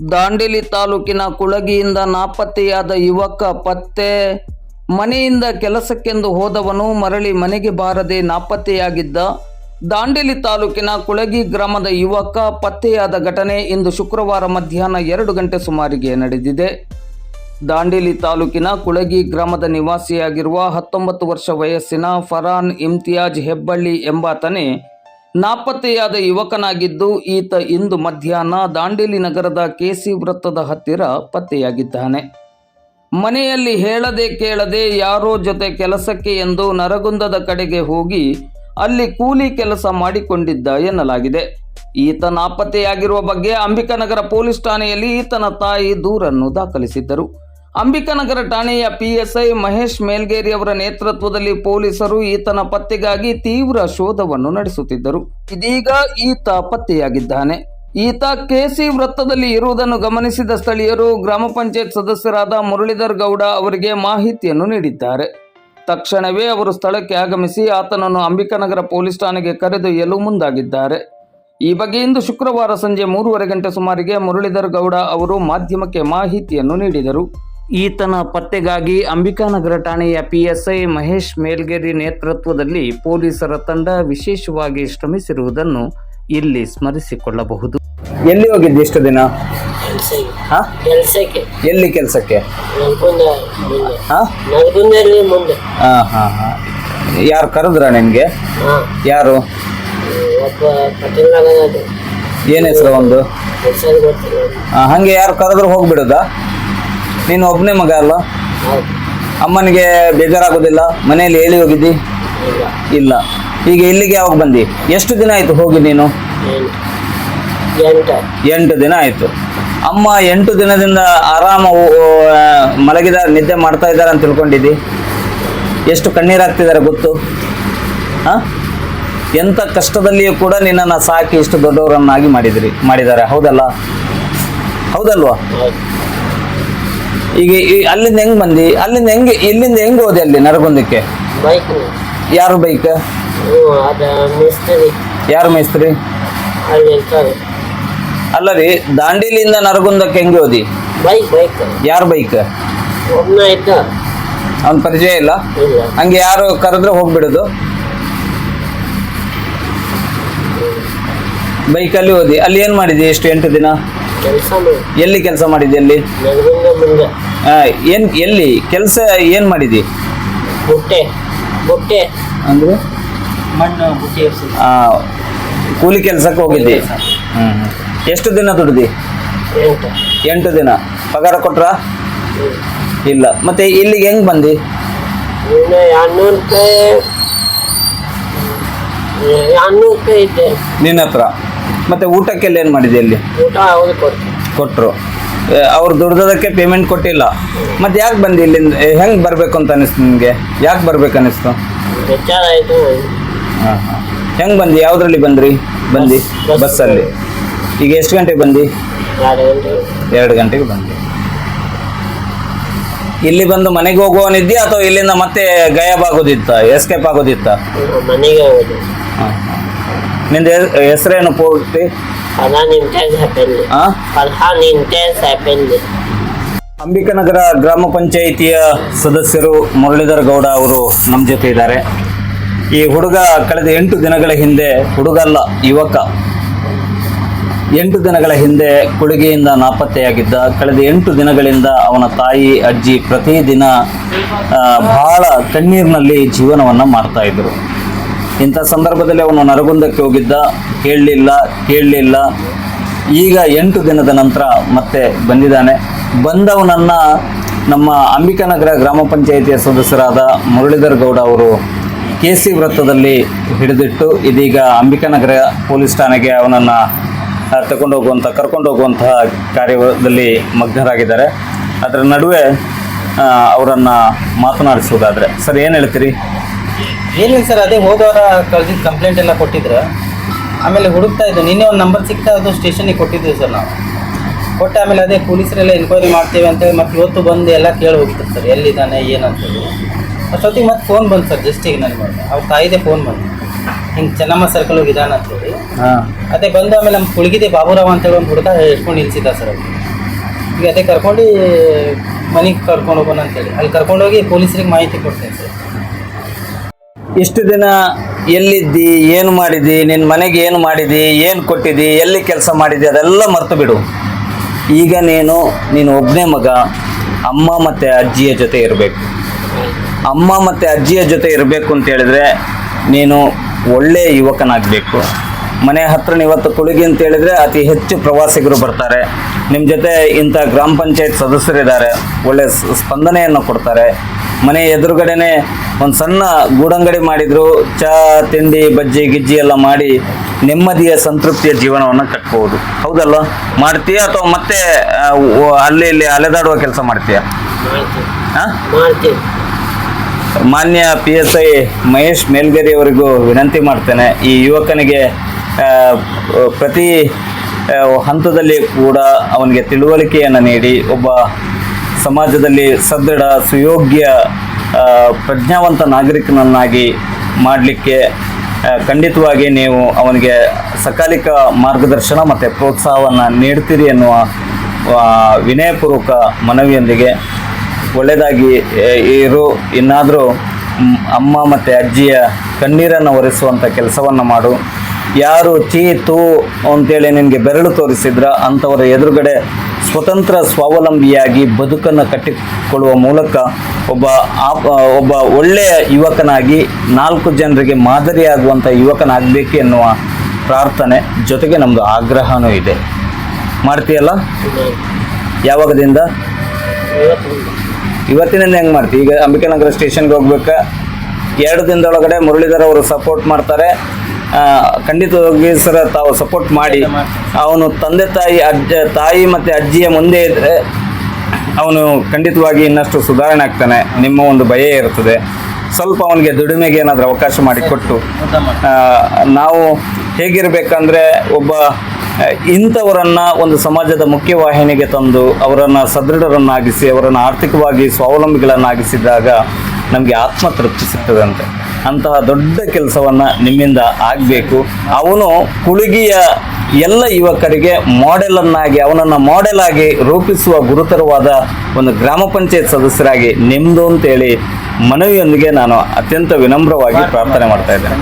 ದಾಂಡೇಲಿ ತಾಲೂಕಿನ ಕುಳಗಿಯಿಂದ ನಾಪತ್ತೆಯಾದ ಯುವಕ ಪತ್ತೆ ಮನೆಯಿಂದ ಕೆಲಸಕ್ಕೆಂದು ಹೋದವನು ಮರಳಿ ಮನೆಗೆ ಬಾರದೆ ನಾಪತ್ತೆಯಾಗಿದ್ದ ದಾಂಡೇಲಿ ತಾಲೂಕಿನ ಕುಳಗಿ ಗ್ರಾಮದ ಯುವಕ ಪತ್ತೆಯಾದ ಘಟನೆ ಇಂದು ಶುಕ್ರವಾರ ಮಧ್ಯಾಹ್ನ ಎರಡು ಗಂಟೆ ಸುಮಾರಿಗೆ ನಡೆದಿದೆ. ದಾಂಡೇಲಿ ತಾಲೂಕಿನ ಕುಳಗಿ ಗ್ರಾಮದ ನಿವಾಸಿಯಾಗಿರುವ ಹತ್ತೊಂಬತ್ತು ವರ್ಷ ವಯಸ್ಸಿನ ಫರಾನ್ ಇಮ್ತಿಯಾಜ್ ಹೆಬ್ಬಳ್ಳಿ ಎಂಬಾತನೇ ನಾಪತ್ತೆಯಾದ ಯುವಕನಾಗಿದ್ದು ಈತ ಇಂದು ಮಧ್ಯಾಹ್ನ ದಾಂಡೇಲಿ ನಗರದ ಕೆಸಿ ವೃತ್ತದ ಹತ್ತಿರ ಪತ್ತೆಯಾಗಿದ್ದಾನೆ. ಮನೆಯಲ್ಲಿ ಹೇಳದೆ ಕೇಳದೆ ಯಾರೋ ಜೊತೆ ಕೆಲಸಕ್ಕೆ ಎಂದು ನರಗುಂದದ ಕಡೆಗೆ ಹೋಗಿ ಅಲ್ಲಿ ಕೂಲಿ ಕೆಲಸ ಮಾಡಿಕೊಂಡಿದ್ದ ಎನ್ನಲಾಗಿದೆ. ಈತ ನಾಪತ್ತೆಯಾಗಿರುವ ಬಗ್ಗೆ ಅಂಬಿಕಾನಗರ ಪೊಲೀಸ್ ಠಾಣೆಯಲ್ಲಿ ಈತನ ತಾಯಿ ದೂರನ್ನು ದಾಖಲಿಸಿದ್ದರು. ಅಂಬಿಕಾನಗರ ಠಾಣೆಯ ಪಿಎಸ್ಐ ಮಹೇಶ್ ಮೇಲ್ಗೇರಿ ಅವರ ನೇತೃತ್ವದಲ್ಲಿ ಪೊಲೀಸರು ಈತನ ಪತ್ತೆಗಾಗಿ ತೀವ್ರ ಶೋಧವನ್ನು ನಡೆಸುತ್ತಿದ್ದರು. ಇದೀಗ ಈತ ಪತ್ತೆಯಾಗಿದ್ದಾನೆ. ಈತ ಕೆಸಿ ವೃತ್ತದಲ್ಲಿ ಇರುವುದನ್ನು ಗಮನಿಸಿದ ಸ್ಥಳೀಯರು ಗ್ರಾಮ ಪಂಚಾಯತ್ ಸದಸ್ಯರಾದ ಮುರಳೀಧರ್ ಗೌಡ ಅವರಿಗೆ ಮಾಹಿತಿಯನ್ನು ನೀಡಿದ್ದಾರೆ. ತಕ್ಷಣವೇ ಅವರು ಸ್ಥಳಕ್ಕೆ ಆಗಮಿಸಿ ಆತನನ್ನು ಅಂಬಿಕಾನಗರ ಪೊಲೀಸ್ ಠಾಣೆಗೆ ಕರೆದೊಯ್ಯಲು ಮುಂದಾಗಿದ್ದಾರೆ. ಈ ಬಗ್ಗೆ ಇಂದು ಶುಕ್ರವಾರ ಸಂಜೆ ಮೂರುವರೆ ಗಂಟೆ ಸುಮಾರಿಗೆ ಮುರಳೀಧರ್ ಗೌಡ ಅವರು ಮಾಧ್ಯಮಕ್ಕೆ ಮಾಹಿತಿಯನ್ನು ನೀಡಿದರು. ಈತನ ಪತ್ತೆಗಾಗಿ ಅಂಬಿಕಾನಗರ ಠಾಣೆಯ ಪಿಎಸ್ಐ ಮಹೇಶ್ ಮೇಲ್ಗೆರಿ ನೇತೃತ್ವದಲ್ಲಿ ಪೊಲೀಸರ ತಂಡ ವಿಶೇಷವಾಗಿ ಶ್ರಮಿಸಿರುವುದನ್ನು ಇಲ್ಲಿ ಸ್ಮರಿಸಿಕೊಳ್ಳಬಹುದು. ಎಲ್ಲಿ ಹೋಗಿದ್ದೆ ಇಷ್ಟು ದಿನ? ಹಾ? ಕೆಲ್ಸಕ್ಕೆ. ಎಲ್ಲಿ ಕೆಲಸಕ್ಕೆ? ನಲ್ಗುಂದ ಮುಂದೆ ನಲ್ಗುಂದಲ್ಲಿ ಮುಂದೆ. ಹಾ ಹಾ ಹಾ. ಯಾರು ಕರೆದ್ರ ನಿಮ್ಗೆ? ಹಾ. ಯಾರು? ಒಬ್ಬ ಪಟೇಲ್ ನಗರದ್ದು ಏನ್ ಹೆಸರು ಒಂದು? ಗೊತ್ತಿಲ್ಲ. ಆ, ಹಂಗೆ ಯಾರು ಕರೆದ್ರು ಹೋಗ್ಬಿಡೋದಾ? ನೀನು ಒಬ್ಬನೇ ಮಗ ಅಲ್ಲ ಅಮ್ಮನಿಗೆ ಬೇಜಾರಾಗೋದಿಲ್ಲ, ಮನೆಯಲ್ಲಿ ಹೇಳಿ ಹೋಗಿದ್ದಿ? ಇಲ್ಲ. ಈಗ ಇಲ್ಲಿಗೆ ಯಾವಾಗ ಬಂದಿ? ಎಷ್ಟು ದಿನ ಆಯ್ತು ಹೋಗಿ ನೀನು? ಎಂಟು ದಿನ ಆಯ್ತು. ಅಮ್ಮ ಎಂಟು ದಿನದಿಂದ ಆರಾಮ ಮಲಗಿದ ನಿದ್ದೆ ಮಾಡ್ತಾ ಇದ್ದಾರೆ ಅಂತ ತಿಳ್ಕೊಂಡಿದ್ದಿ? ಎಷ್ಟು ಕಣ್ಣೀರಾಗ್ತಿದ್ದಾರೆ ಗೊತ್ತು? ಹಾ? ಎಂಥ ಕಷ್ಟದಲ್ಲಿಯೂ ಕೂಡ ನಿನ್ನನ್ನು ಸಾಕಿ ಇಷ್ಟು ದೊಡ್ಡವರನ್ನಾಗಿ ಮಾಡಿದ್ರಿ, ಮಾಡಿದ್ದಾರೆ. ಹೌದಲ್ಲ? ಹೌದಲ್ವಾ? ಹೌದು ಈಗ ಈ- ಅಲ್ಲಿಂದ ಹೆಂಗ್ ಬಂದಿ? ಅಲ್ಲಿಂದ ಹೆಂಗೆ ಇಲ್ಲಿಂದ ಹೆಂಗ್ ಹೋದೆ ಅಲ್ಲಿ ನರಗುಂದಕ್ಕೆ? ಬೈಕ್ ಯಾರು ಬೈಕ್ ಹ್ಞೂ ಅದ ಮಿಸ್ತ್ರಿ. ಯಾರು ಮೇಸ್ತ್ರಿ? ಅಲ್ಲಿ ಇರ್ತಾರೆ. ಅಲ್ಲ ರೀ ದಾಂಡೇಲಿಯಿಂದ ನರಗುಂದಕ್ಕೆ ಹೆಂಗೆ ಹೋದಿ? ಬೈಕ್ ಬೈಕ್ ಯಾರು ಬೈಕ್ ಒಬ್ಬನ ಇದ್ದ. ಅವನ ಪರಿಚಯ ಇಲ್ಲ? ಇಲ್ಲ. ಹಂಗೆ ಯಾರು ಕರೆದ್ರೆ ಹೋಗ್ಬಿಡುದು? ಬೈಕಲ್ಲಿ ಹೋದಿ. ಅಲ್ಲಿ ಏನು ಮಾಡಿದಿ ಎಷ್ಟು ಎಂಟು ದಿನ? ಎಲ್ಲಿ ಕೆಲಸ ಮಾಡಿದ್ದೆ ಎಲ್ಲಿ ಏನ್ ಎಲ್ಲಿ? ಕೆಲಸ ಏನ್ ಮಾಡಿದಿ ಬುಟ್ಟೆ ಬುಟ್ಟೆ. ಅಂದ್ರೆ? ಮಣ್ಣು ಬುಟ್ಟೆ ಆ, ಕೂಲಿ ಕೆಲಸಕ್ಕೆ ಹೋಗಿದ್ದಿ? ಹ್ಮ್ ಎಷ್ಟು ದಿನ ದುಡ್ದಿ? ಎಂಟು. ದಿನ. ಪಗಾರ ಕೊಟ್ರ? ಇಲ್ಲ. ಮತ್ತೆ ಇಲ್ಲಿಗೆ ಹೆಂಗ್ ಬಂದಿ? ನಿನ್ನ ಹತ್ರ? ಮತ್ತೆ ಊಟಕ್ಕೆಲ್ಲ ಏನು ಮಾಡಿದೆ ಅಲ್ಲಿ? ಊಟ ಅವ್ರು ಕೊಟ್ಟರು ಅವ್ರು ದುಡ್ದದಕ್ಕೆ ಪೇಮೆಂಟ್ ಕೊಟ್ಟಿಲ್ಲ. ಮತ್ತೆ ಯಾಕೆ ಬಂದಿ ಇಲ್ಲಿಂದ? ಹೆಂಗೆ ಬರಬೇಕು ಅಂತ ಅನಿಸ್ತು ನಿಮಗೆ? ಯಾಕೆ ಬರ್ಬೇಕು ಅನಿಸ್ತು? ವಿಚಾರ ಆಯಿತು. ಹಾಂ ಹಾಂ. ಹೆಂಗೆ ಬಂದಿ? ಯಾವುದ್ರಲ್ಲಿ ಬಂದ್ರಿ? ಬಂದು? ಬಸ್. ಬಸ್ಸಲ್ಲಿ. ಈಗ ಎಷ್ಟು ಗಂಟೆಗೆ ಬಂದು? ಎರಡು ಗಂಟೆ ಎರಡು ಗಂಟೆಗೆ ಬಂದು. ಇಲ್ಲಿ ಬಂದು ಮನೆಗೆ ಹೋಗುವವನಿದ್ದಿ ಅಥವಾ ಇಲ್ಲಿಂದ ಮತ್ತೆ ಗಾಯಬ್ ಆಗೋದಿತ್ತ ಎಸ್ಕೇಪ್ ಆಗೋದಿತ್ತ? ಮನೆಗೆ ಹಾಂ. ನಿಂದ ಹೆಸರೇನು ಪೂರ್ತಿ? ಅಂಬಿಕಾನಗರ ಗ್ರಾಮ ಪಂಚಾಯಿತಿಯ ಸದಸ್ಯರು ಮುರಳೀಧರ್ ಗೌಡ ಅವರು ನಮ್ಮ ಜೊತೆ ಇದ್ದಾರೆ. ಈ ಹುಡುಗ ಕಳೆದ ಎಂಟು ದಿನಗಳ ಹಿಂದೆ ಹುಡುಗ ಅಲ್ಲ ಯುವಕ. ಎಂಟು ದಿನಗಳ ಹಿಂದೆ ಕೊಡುಗೆಯಿಂದ ನಾಪತ್ತೆಯಾಗಿದ್ದ ಕಳೆದ ಎಂಟು ದಿನಗಳಿಂದ ಅವನ ತಾಯಿ ಅಜ್ಜಿ ಪ್ರತಿದಿನ ಬಹಳ ಕಣ್ಣೀರಿನಲ್ಲಿ ಜೀವನವನ್ನು ಮಾಡ್ತಾ ಇದ್ರು. ಇಂಥ ಸಂದರ್ಭದಲ್ಲಿ ಅವನು ನರಗುಂದಕ್ಕೆ ಹೋಗಿದ್ದ. ಹೇಳಲಿಲ್ಲ ಕೇಳಲಿಲ್ಲ. ಈಗ ಎಂಟು ದಿನದ ನಂತರ ಮತ್ತೆ ಬಂದಿದ್ದಾನೆ. ಬಂದವನನ್ನು ನಮ್ಮ ಅಂಬಿಕಾನಗರ ಗ್ರಾಮ ಪಂಚಾಯಿತಿಯ ಸದಸ್ಯರಾದ ಮುರಳೀಧರ್ ಗೌಡ ಅವರು ಕೆ ಸಿ ವೃತ್ತದಲ್ಲಿ ಹಿಡಿದಿಟ್ಟು, ಇದೀಗ ಅಂಬಿಕಾನಗರ ಪೊಲೀಸ್ ಠಾಣೆಗೆ ಅವನನ್ನು ತಗೊಂಡು ಹೋಗುವಂಥ ಕರ್ಕೊಂಡು ಹೋಗುವಂತಹ ಕಾರ್ಯದಲ್ಲಿ ಮಗ್ನರಾಗಿದ್ದಾರೆ. ಅದರ ನಡುವೆ ಅವರನ್ನು ಮಾತನಾಡಿಸುವುದಾದರೆ, ಸರ್ ಏನು ಹೇಳ್ತೀರಿ? ಏನಿಲ್ಲ ಸರ್ ಅದೇ ಹೋಗೋರ ಕಳ್ಸಿದ ಕಂಪ್ಲೇಂಟ್ ಎಲ್ಲ ಕೊಟ್ಟಿದ್ರು. ಆಮೇಲೆ ಹುಡುಕ್ತಾ ಇದ್ದು. ನಿನ್ನೆ ಒಂದು ನಂಬರ್ ಸಿಕ್ತಾ ಅದು ಸ್ಟೇಷನಿಗೆ ಕೊಟ್ಟಿದ್ದೀವಿ ಸರ್ ನಾವು. ಕೊಟ್ಟು ಆಮೇಲೆ ಅದೇ ಪೊಲೀಸರೆಲ್ಲ ಎನ್ಕ್ವೈರಿ ಮಾಡ್ತೇವೆ ಅಂತೇಳಿ ಮತ್ತೆ ಇವತ್ತು ಬಂದು ಎಲ್ಲ ಕೇಳಿ ಹೋಗ್ತಾರೆ ಸರ್ ಎಲ್ಲಿದ್ದಾನೆ ಏನಂತೇಳಿ ಅಷ್ಟೊತ್ತಿಗೆ ಮತ್ತೆ ಫೋನ್ ಬಂತು ಸರ್ ಜಸ್ಟ್ ಈಗ ನನಗೆ ಅವ್ರ ತಾಯಿದೆ ಫೋನ್ ಬಂತು. ಹಿಂಗೆ ಚೆನ್ನಮ್ಮ ಸರ್ಕಲ್ ಹೋಗಿದ್ದಾನೆ ಅಂತೇಳಿ ಹಾಂ. ಅದೇ ಬಂದು ಆಮೇಲೆ ನಮ್ಮ ಕುಳಗಿದೆ ಬಾಬುರಾವ್ ಅಂತೇಳಿ ಒಂದು ಹುಡುಗ ಇಟ್ಕೊಂಡು ನಿಲ್ಸಿದ್ದ ಸರ್ ಅವ್ರು. ಈಗ ಅದೇ ಕರ್ಕೊಂಡು ಮನೆಗೆ ಕರ್ಕೊಂಡು ಹೋಗೋಣ ಅಂತೇಳಿ ಅಲ್ಲಿ ಕರ್ಕೊಂಡೋಗಿ ಪೊಲೀಸರಿಗೆ ಮಾಹಿತಿ ಕೊಡ್ತೇನೆ ಸರ್. ಇಷ್ಟು ದಿನ ಎಲ್ಲಿದ್ದಿ, ಏನು ಮಾಡಿದಿ ನಿನ್ನ ಮನೆಗೆ ಏನು ಮಾಡಿದಿ, ಏನು ಕೊಟ್ಟಿದ್ದಿ ಎಲ್ಲಿ ಕೆಲಸ ಮಾಡಿದಿ, ಅದೆಲ್ಲ ಮರೆತು ಬಿಡು. ಈಗ ನೀನು ನೀನು ಒಬ್ಬನೇ ಮಗ, ಅಮ್ಮ ಮತ್ತು ಅಜ್ಜಿಯ ಜೊತೆ ಇರಬೇಕು. ಅಮ್ಮ ಮತ್ತು ಅಜ್ಜಿಯ ಜೊತೆ ಇರಬೇಕು ಅಂತ ಹೇಳಿದ್ರೆ ನೀನು ಒಳ್ಳೆಯ ಯುವಕನಾಗಬೇಕು. ಮನೆ ಹತ್ರ ಇವತ್ತು ಕೊಡುಗೆ ಅಂತ ಹೇಳಿದ್ರೆ ಅತಿ ಹೆಚ್ಚು ಪ್ರವಾಸಿಗರು ಬರ್ತಾರೆ. ನಿಮ್ಮ ಜೊತೆ ಇಂಥ ಗ್ರಾಮ ಪಂಚಾಯತ್ ಸದಸ್ಯರಿದ್ದಾರೆ ಒಳ್ಳೆಯ ಸ್ಪಂದನೆಯನ್ನು ಕೊಡ್ತಾರೆ. ಮನೆ ಎದುರುಗಡೆನೆ ಒಂದು ಸಣ್ಣ ಗೂಡಂಗಡಿ ಮಾಡಿದ್ರು ಚಾ ತಿಂಡಿ ಬಜ್ಜಿ ಗಿಜ್ಜಿ ಎಲ್ಲ ಮಾಡಿ ನೆಮ್ಮದಿಯ ಸಂತೃಪ್ತಿಯ ಜೀವನವನ್ನು ಕಟ್ಬೋದು. ಹೌದಲ್ಲ ಮಾಡ್ತೀಯ ಅಥವಾ ಮತ್ತೆ ಅಲ್ಲಿ ಇಲ್ಲಿ ಅಲೆದಾಡುವ ಕೆಲಸ ಮಾಡ್ತೀಯ? ಮಾನ್ಯ P S I Mahesh Melgari ಅವರಿಗೂ ವಿನಂತಿ ಮಾಡ್ತೇನೆ ಈ ಯುವಕನಿಗೆ ಪ್ರತಿ ಹಂತದಲ್ಲಿ ಕೂಡ ಅವನಿಗೆ ತಿಳುವಳಿಕೆಯನ್ನು ನೀಡಿ ಒಬ್ಬ ಸಮಾಜದಲ್ಲಿ ಸದೃಢ, ಸುಯೋಗ್ಯ ಪ್ರಜ್ಞಾವಂತ ನಾಗರಿಕನನ್ನಾಗಿ ಮಾಡಲಿಕ್ಕೆ ಖಂಡಿತವಾಗಿ ನೀವು ಅವನಿಗೆ ಸಕಾಲಿಕ ಮಾರ್ಗದರ್ಶನ ಮತ್ತು ಪ್ರೋತ್ಸಾಹವನ್ನು ನೀಡ್ತೀರಿ ಎನ್ನುವ ವಿನಯಪೂರ್ವಕ ಮನವಿಯೊಂದಿಗೆ ಒಳ್ಳೆಯದಾಗಿ ಇರು, ಇನ್ನಾದರೂ ಅಮ್ಮ ಮತ್ತು ಅಜ್ಜಿಯ ಕಣ್ಣೀರನ್ನು ಒರೆಸುವಂಥ ಕೆಲಸವನ್ನು ಮಾಡು. ಯಾರು ಚೀ ತೂ ಅಂತೇಳಿ ನಿನಗೆ ಬೆರಳು ತೋರಿಸಿದ್ರ ಅಂಥವರ ಎದುರುಗಡೆ ಸ್ವತಂತ್ರ ಸ್ವಾವಲಂಬಿಯಾಗಿ ಬದುಕನ್ನು ಕಟ್ಟಿಕೊಳ್ಳುವ ಮೂಲಕ ಒಬ್ಬ ಆಪ್ ಒಬ್ಬ ಒಳ್ಳೆಯ ಯುವಕನಾಗಿ ನಾಲ್ಕು ಜನರಿಗೆ ಮಾದರಿಯಾಗುವಂಥ ಯುವಕನಾಗಬೇಕು ಎನ್ನುವ ಪ್ರಾರ್ಥನೆ ಜೊತೆಗೆ ನಮ್ಮದು ಆಗ್ರಹನೂ ಇದೆ. ಮಾಡ್ತೀಯಲ್ಲ? ಯಾವಾಗದಿಂದ? ಇವತ್ತಿನಿಂದ ಹೆಂಗೆ ಮಾಡ್ತೀವಿ ಈಗ ಅಂಬಿಕಾನಗರ ಸ್ಟೇಷನ್ಗೆ ಹೋಗ್ಬೇಕಾ? ಎರಡು ದಿನದೊಳಗಡೆ ಮುರಳೀಧರ್ ಅವರು ಸಪೋರ್ಟ್ ಮಾಡ್ತಾರೆ. ಆ, ಖಂಡಿತವಾಗಿ ಸರ, ತಾವು ಸಪೋರ್ಟ್ ಮಾಡಿ. ಅವನು ತಂದೆ ತಾಯಿ, ಅಜ್ಜ, ತಾಯಿ ಮತ್ತು ಅಜ್ಜಿಯ ಮುಂದೆ ಇದ್ದರೆ ಅವನು ಖಂಡಿತವಾಗಿ ಇನ್ನಷ್ಟು ಸುಧಾರಣೆ ಆಗ್ತಾನೆ. ನಿಮ್ಮ ಒಂದು ಭಯ ಇರ್ತದೆ ಸ್ವಲ್ಪ ಅವನಿಗೆ ದುಡಿಮೆಗೆ ಏನಾದರೂ ಅವಕಾಶ ಮಾಡಿಕೊಟ್ಟು ನಾವು ಹೇಗಿರಬೇಕಂದ್ರೆ ಒಬ್ಬ ಇಂಥವರನ್ನು ಒಂದು ಸಮಾಜದ ಮುಖ್ಯವಾಹಿನಿಗೆ ತಂದು ಅವರನ್ನು ಸದೃಢರನ್ನಾಗಿಸಿ, ಅವರನ್ನು ಆರ್ಥಿಕವಾಗಿ ಸ್ವಾವಲಂಬಿಗಳನ್ನಾಗಿಸಿದಾಗ ನಮಗೆ ಆತ್ಮತೃಪ್ತಿ ಸಿಗ್ತದಂತೆ. ಅಂತಹ ದೊಡ್ಡ ಕೆಲಸವನ್ನು ನಿಮ್ಮಿಂದ ಆಗಬೇಕು. ಅವನು ಕುಳುಗಿಯ ಎಲ್ಲ ಯುವಕರಿಗೆ ಮಾಡೆಲನ್ನಾಗಿ, ಅವನನ್ನು ಮಾಡೆಲ್ ಆಗಿ ರೂಪಿಸುವ ಗುರುತರವಾದ ಒಂದು ಗ್ರಾಮ ಪಂಚಾಯತ್ ಸದಸ್ಯರಾಗಿ ನಿಮ್ಮದು ಅಂತೇಳಿ ಮನವಿಯೊಂದಿಗೆ ನಾನು ಅತ್ಯಂತ ವಿನಮ್ರವಾಗಿ ಪ್ರಾರ್ಥನೆ ಮಾಡ್ತಾ ಇದ್ದೇನೆ.